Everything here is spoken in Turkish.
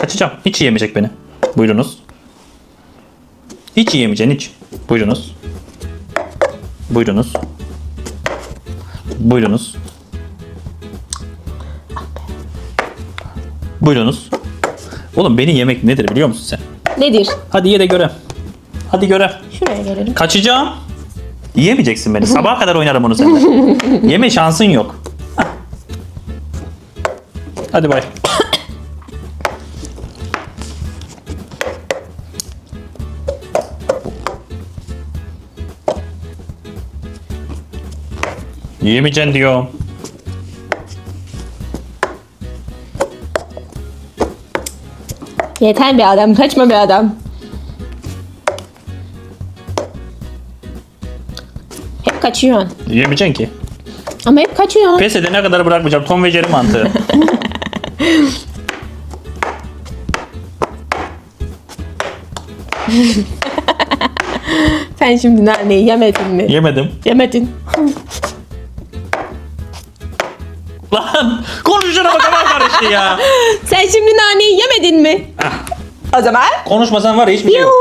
Kaçacağım. Hiç yiyemeyecek beni. Buyurunuz. Hiç yiyemeyeceksin hiç. Buyurunuz. Buyurunuz. Buyurunuz. Buyurunuz. Oğlum beni yemek nedir biliyor musun sen? Nedir? Hadi ye de göre. Hadi göre. Şuraya gelelim. Kaçacağım. Yiyemeyeceksin beni. Sabaha kadar oynarım onu seninle. Yeme şansın yok. Hadi bay. Yiyemeyeceksin diyor. Yeter be adam. Kaçma be adam. Hep kaçıyorsun. Yiyemeyeceksin ki. Ama hep kaçıyorsun. Pes edene kadar bırakmayacağım. Tom ve Jerry mantığı. Sen şimdi naneyi yemedin mi? Yemedim. Yemedin. Lan konuşana bak kafam karıştı ya. Sen şimdi naneyi yemedin mi? O zaman... Konuşmasan var ya hiçbir şey yok.